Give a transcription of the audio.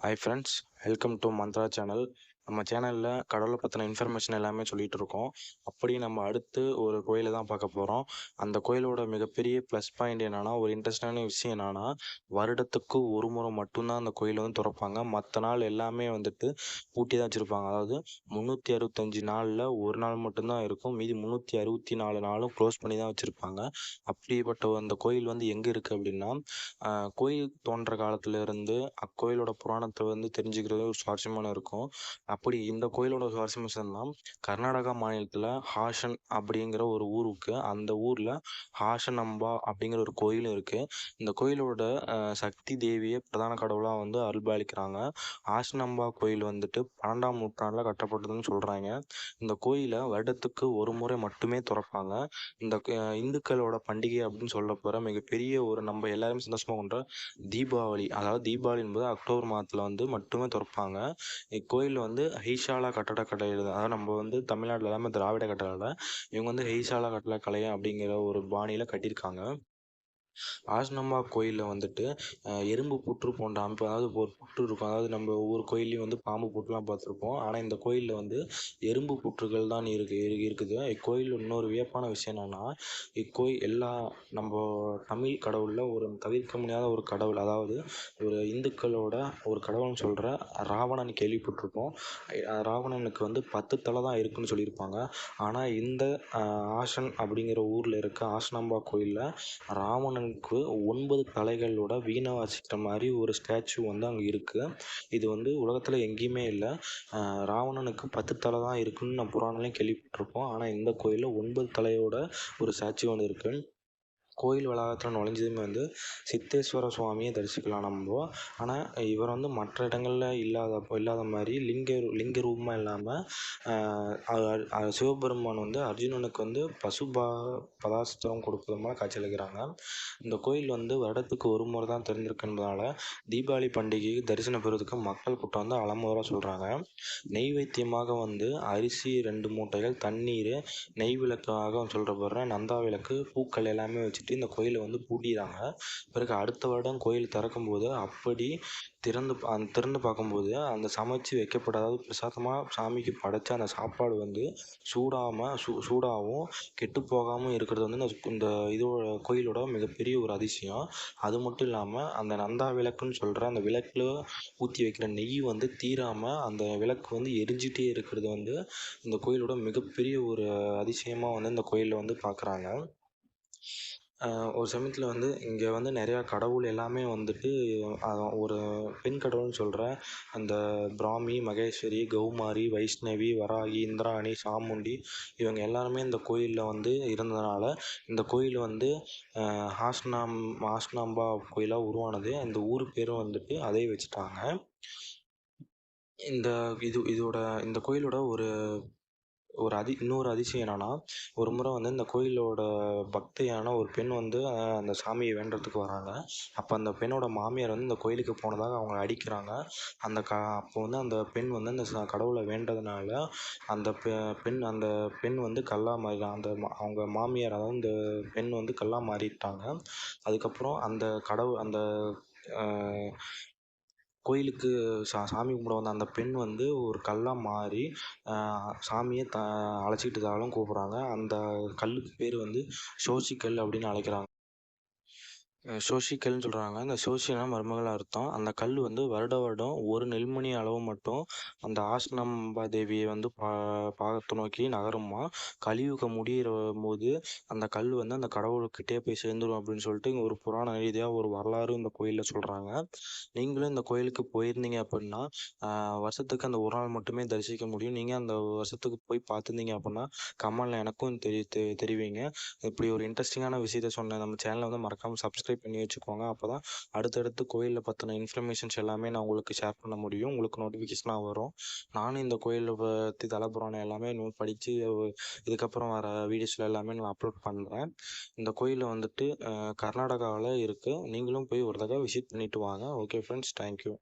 Hi friends welcome to Mantra channel நம்ம சேனலில் கடவுளை பற்றின இன்ஃபர்மேஷன் எல்லாமே சொல்லிகிட்டு இருக்கோம் அப்படி நம்ம அடுத்து ஒரு கோயிலை தான் பார்க்க போகிறோம் அந்த கோயிலோட மிகப்பெரிய ப்ளஸ் பாயிண்ட் என்னென்னா ஒரு இன்ட்ரெஸ்டான விஷயம் என்னென்னா வருடத்துக்கு ஒரு முறை மட்டும்தான் அந்த கோயிலை வந்து திறப்பாங்க. மற்ற நாள் எல்லாமே வந்துட்டு பூட்டி தான் வச்சுருப்பாங்க. அதாவது முந்நூற்றி அறுபத்தஞ்சி நாளில் ஒரு நாள் மட்டும்தான் இருக்கும். மீதி முந்நூற்றி அறுபத்தி நாலு நாளும் க்ளோஸ் பண்ணி தான் வச்சுருப்பாங்க. அப்படிப்பட்ட அந்த கோயில் வந்து எங்கே இருக்குது அப்படின்னா கோயில் தோன்ற காலத்துலேருந்து அக்கோயிலோட புராணத்தை வந்து தெரிஞ்சுக்கிறது ஒரு சுவாரஸ்யமான இருக்கும். அப்படி இந்த கோயிலோட சுவாரஸ்யம்னா கர்நாடகா மாநிலத்தில் ஹாஷன் அப்படிங்கிற ஒரு ஊருக்கு அந்த ஊரில் அம்பா அப்படிங்கிற ஒரு கோயிலும் இருக்குது இந்த கோயிலோட சக்தி தேவியை பிரதான கடவுளாக வந்து அருள்பாலிக்கிறாங்க. ஹாசனம்பா கோயில் வந்துட்டு பன்னெண்டாம் நூற்றாண்டில் கட்டப்பட்டதுன்னு சொல்கிறாங்க இந்த கோயிலை வருடத்துக்கு ஒரு முறை மட்டுமே திறப்பாங்க. இந்த இந்துக்களோட பண்டிகை அப்படின்னு சொல்ல போகிற மிகப்பெரிய ஒரு நம்ம எல்லாருமே சந்தோஷமாக கொண்ட தீபாவளி. அதாவது தீபாவளி என்பது அக்டோபர் மாதத்தில் வந்து மட்டுமே திறப்பாங்க. இக்கோயில் வந்து ஹெய்ஷாலா கட்டடக்கலை அதாவது நம்ம வந்து தமிழ்நாட்டில் எல்லாமே திராவிட கட்டடக்கலை இவங்க வந்து ஹெய்ஷாலா கட்டடக்கலை அப்படிங்கிற ஒரு பாணியில் கட்டியிருக்காங்க. ஆசனம்பா கோயிலில் வந்துட்டு எறும்பு புற்று போன்ற அமைப்பு அதாவது ஒரு புற்று இருக்கும். அதாவது நம்ம ஒவ்வொரு கோயில்லையும் வந்து பாம்பு புற்றுலாம் பார்த்துருப்போம். ஆனால் இந்த கோயிலில் வந்து எறும்பு புற்றுகள் தான் இருக்கு இருக்குது. இக்கோயில் இன்னொரு வியப்பான விஷயம் என்னென்னா இக்கோயில் எல்லா நம்ம தமிழ் கடவுளில் ஒரு தவிர்க்க முடியாத ஒரு கடவுள் அதாவது ஒரு இந்துக்களோட ஒரு கடவுள்னு சொல்கிற ராவணன் கேள்விப்பட்டிருப்போம். ராவணனுக்கு வந்து பத்து தலை தான் இருக்குன்னு சொல்லியிருப்பாங்க. ஆனால் இந்த ஆசன் அப்படிங்கிற ஊரில் இருக்க ஆசனாம்பா கோயிலில் ராவணன் ராவணனுக்கு ஒன்பது தலைகளோட வீணை வாசிக்கிற மாதிரி ஒரு ஸ்டாச்சு வந்து அங்கே இருக்குது இது வந்து உலகத்தில் எங்கேயுமே இல்லை. ராவணனுக்கு பத்து தலை தான் இருக்குன்னு நான் புராணம்லையும் கேள்விப்பட்டிருப்போம். ஆனால் இந்த கோயிலில் ஒன்பது தலையோட ஒரு ஸ்டாச்சு ஒன்று இருக்குது கோயில் வளாகத்தில் நுழைஞ்சதுமே வந்து சித்தேஸ்வர சுவாமியை தரிசிக்கலாம் நம்ம ஆனால் இவர் வந்து மற்ற இடங்களில் இல்லாத இல்லாத மாதிரி லிங்க லிங்க ரூபமாக இல்லாமல் சிவபெருமான் வந்து அர்ஜுனனுக்கு வந்து பசுபா பதாஸ்திரம் கொடுப்பது மூலம் காட்சியளிக்கிறாங்க. இந்த கோயில் வந்து வருடத்துக்கு ஒரு முறை தான் திறந்திருக்குன்றதால தீபாவளி பண்டிகைக்கு தரிசனம் பெறுவதற்கு மக்கள் கூட்டம் வந்து அலமுறை சொல்கிறாங்க நெய்வேத்தியமாக வந்து அரிசி ரெண்டு மூட்டைகள் தண்ணீர் நெய் விளக்காக சொல்கிற நந்தா விளக்கு பூக்கள் எல்லாமே வச்சுட்டு இந்த கோயிலை வந்து பூட்டிடுறாங்க. பிறகு அடுத்த வருடம் கோயில் திறக்கும்போது அப்படி திறந்து அந்த திறந்து பார்க்கும்போது அந்த சமைச்சு வைக்கப்பட்ட அதாவது பிரசாதமாக சாமிக்கு படைச்ச அந்த சாப்பாடு வந்து சூடாமல் சூ சூடாகவும் கெட்டு போகாமல் இருக்கிறது வந்து இந்த இந்த இதோட கோயிலோட மிகப்பெரிய ஒரு அதிசயம். அது மட்டும் இல்லாமல் அந்த நந்தா விளக்குன்னு சொல்கிற அந்த விளக்கில் ஊற்றி வைக்கிற நெய் வந்து தீராமல் அந்த விளக்கு வந்து எரிஞ்சிட்டே இருக்கிறது வந்து இந்த கோயிலோட மிகப்பெரிய ஒரு அதிசயமாக வந்து இந்த கோயிலில் வந்து பார்க்குறாங்க. ஒரு சமயத்தில் வந்து இங்கே வந்து நிறையா கடவுள் எல்லாமே வந்துட்டு ஒரு பெண் கடவுள்னு சொல்கிற அந்த பிராமி மகேஸ்வரி கௌமாரி வைஷ்ணவி வராகி இந்திராணி சாமுண்டி இவங்க எல்லாருமே இந்த கோயிலில் வந்து இருந்ததுனால இந்த கோயில் வந்து ஹாஸ்னாம் ஹாஸ்னாம்பா கோயிலாக உருவானது. அந்த ஊர் பேரும் வந்துட்டு அதே வச்சுட்டாங்க. இந்த இது இதோட இந்த கோயிலோட ஒரு ஒரு அதி இன்னொரு அதிசயம் என்னென்னா ஒரு முறை வந்து இந்த கோயிலோட பக்தையான ஒரு பெண் வந்து அந்த சாமியை வேண்டுறதுக்கு வராங்க. அப்போ அந்த பெண்ணோட மாமியார் வந்து இந்த கோயிலுக்கு போனதாக அவங்கள அடிக்கிறாங்க. அந்த க அப்போ வந்து அந்த பெண் வந்து அந்த ச கடவுளை வேண்டதுனால அந்த பெ பெண் அந்த பெண் வந்து கல்லாக மாறி அந்த அவங்க மாமியார் அதாவது இந்த பெண் வந்து கல்லாக மாறிட்டாங்க. அதுக்கப்புறம் அந்த கடவுள் அந்த கோயிலுக்கு சா சாமி கும்பிட வந்த அந்த பெண் வந்து ஒரு கல்லாக மாறி சாமியை த அழைச்சிக்கிட்டதாலும் கூப்பிட்றாங்க. அந்த கல்லுக்கு பேர் வந்து சோசிக்கல் அப்படின்னு அழைக்கிறாங்க. சோஷிக்கல்னு சொல்கிறாங்க அந்த சோஷினா மருமகள் அர்த்தம். அந்த கல் வந்து வருட வருடம் ஒரு நெல்மணி அளவு மட்டும் அந்த ஆசனம்பா தேவியை வந்து பா பாகத்தை நோக்கி நகருமா? கலியுகம் முடிகிற போது அந்த கல் வந்து அந்த கடவுள்கிட்டே போய் சேர்ந்துடும் அப்படின்னு சொல்லிட்டு இங்கே ஒரு புராண ரீதியாக ஒரு வரலாறு இந்த கோயிலில் சொல்கிறாங்க நீங்களும் இந்த கோயிலுக்கு போயிருந்தீங்க அப்படின்னா வருஷத்துக்கு அந்த ஒரு நாள் மட்டுமே தரிசிக்க முடியும். நீங்கள் அந்த வருஷத்துக்கு போய் பார்த்துருந்தீங்க அப்படின்னா கமலில் எனக்கும் தெரி தெரிவிங்க. இப்படி ஒரு இன்ட்ரெஸ்டிங்கான விஷயத்த சொன்னேன் நம்ம சேனலை வந்து மறக்காமல் சப்ஸ்கிரைப் சப்ஸ்கிரைப் பண்ணி வச்சுக்கோங்க. அப்போ தான் அடுத்தடுத்து கோயிலில் பற்றின இன்ஃபர்மேஷன்ஸ் எல்லாமே நான் உங்களுக்கு ஷேர் பண்ண முடியும். உங்களுக்கு நோட்டிஃபிகேஷனாக வரும். நானும் இந்த கோயிலை பற்றி தலைப்புறான எல்லாமே இன்னும் படித்து இதுக்கப்புறம் வர வீடியோஸில் எல்லாமே நான் அப்லோட் பண்ணுறேன் இந்த கோயிலில் வந்துட்டு கர்நாடகாவில் இருக்குது நீங்களும் போய் ஒரு தடவை விசிட் பண்ணிவிட்டு வாங்க. Okay friends thank you